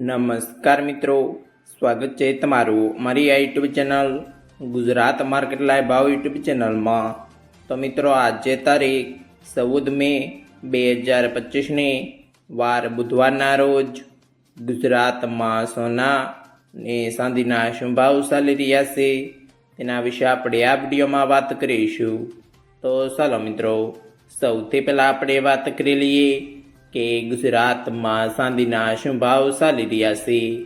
નમસ્કાર મિત્રો, સ્વાગત છે તમારું મારી આ YouTube channel Gujarat market live ભાવ યુટ્યુબ ચેનલમાં. તો મિત્રો, આજે તારીખ ચૌદ મે બે હજાર પચીસની વાર બુધવારના રોજ ગુજરાતમાં સોના ને ચાંદીના શું ભાવ ચાલી રહ્યા છે તેના વિશે આપણે આ વિડીયોમાં વાત કરીશું. તો ચાલો મિત્રો, સૌથી પહેલાં આપણે વાત કરી લઈએ કે ગુજરાતમાં ચાંદીના શું ભાવ ચાલી રહ્યા છે?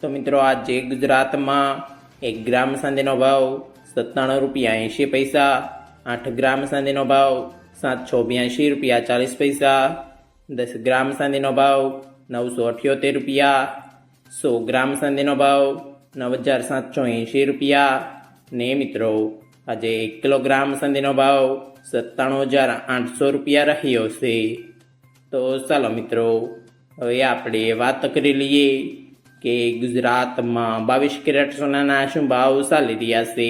તો મિત્રો, આજે ગુજરાતમાં એક ગ્રામ ચાંદીનો ભાવ સત્તાણું રૂપિયા એંશી પૈસા, આઠ ગ્રામ ચાંદીનો ભાવ સાતસો બ્યાસી રૂપિયા ચાલીસ પૈસા, દસ ગ્રામ ચાંદીનો ભાવ નવસો અઠ્યોતેર રૂપિયા, સો ગ્રામ ચાંદીનો ભાવ નવ હજાર સાતસો એંશી રૂપિયા. ને મિત્રો, આજે એક કિલોગ્રામ ચાંદીનો ભાવ સત્તાણું હજાર આઠસો રૂપિયા રહ્યો છે. તો ચાલો મિત્રો, હવે આપણે વાત કરી લઈએ કે ગુજરાતમાં બાવીસ કેરેટ સોનાના શું ભાવ ચાલી રહ્યા છે.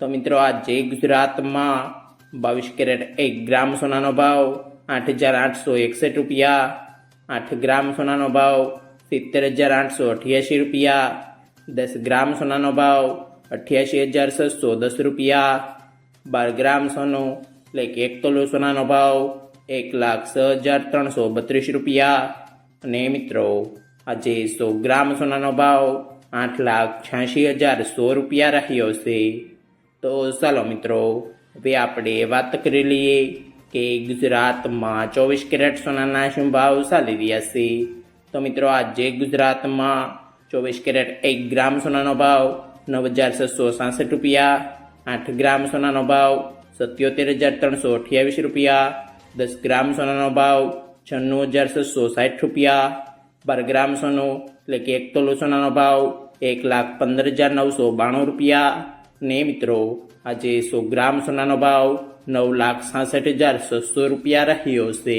તો મિત્રો, આજે ગુજરાતમાં બાવીસ કેરેટ એક ગ્રામ સોનાનો ભાવ આઠ હજાર આઠસો એકસઠ રૂપિયા, આઠ ગ્રામ સોનાનો ભાવ સિત્તેર હજાર આઠસો અઠ્યાસી રૂપિયા, દસ ગ્રામ સોનાનો ભાવ અઠ્યાસી હજાર છસો દસ રૂપિયા, બાર ગ્રામ સોનું એટલે કે એક તોલો સોનાનો ભાવ એક લાખ છ હજાર ત્રણસો બત્રીસ રૂપિયા. અને મિત્રો, આજે સો ગ્રામ સોનાનો ભાવ આઠ લાખ છ્યાસી હજાર સો રૂપિયા રહ્યો છે. તો ચાલો મિત્રો, હવે આપણે વાત કરી લઈએ કે ગુજરાતમાં ચોવીસ કેરેટ સોનાના શું ભાવ ચાલી રહ્યા છે. તો મિત્રો, આજે ગુજરાતમાં ચોવીસ કેરેટ એક ગ્રામ સોનાનો ભાવ નવ હજાર છસો સાસઠ રૂપિયા. આઠ ગ્રામ સોનાનો ભાવ સત્યોતેર હજાર ત્રણસો અઠ્યાવીસ રૂપિયા. દસ ગ્રામ સોનાનો ભાવ છન્નું હજાર છસો સાઠ રૂપિયા. બાર ગ્રામ સોનું એટલે કે એક તોલો સોનાનો ભાવ એક લાખ પંદર હજાર નવસો બાણું રૂપિયા. ને મિત્રો, આજે સો ગ્રામ સોનાનો ભાવ નવ લાખ સાસઠ હજાર છસો રૂપિયા રહ્યો છે.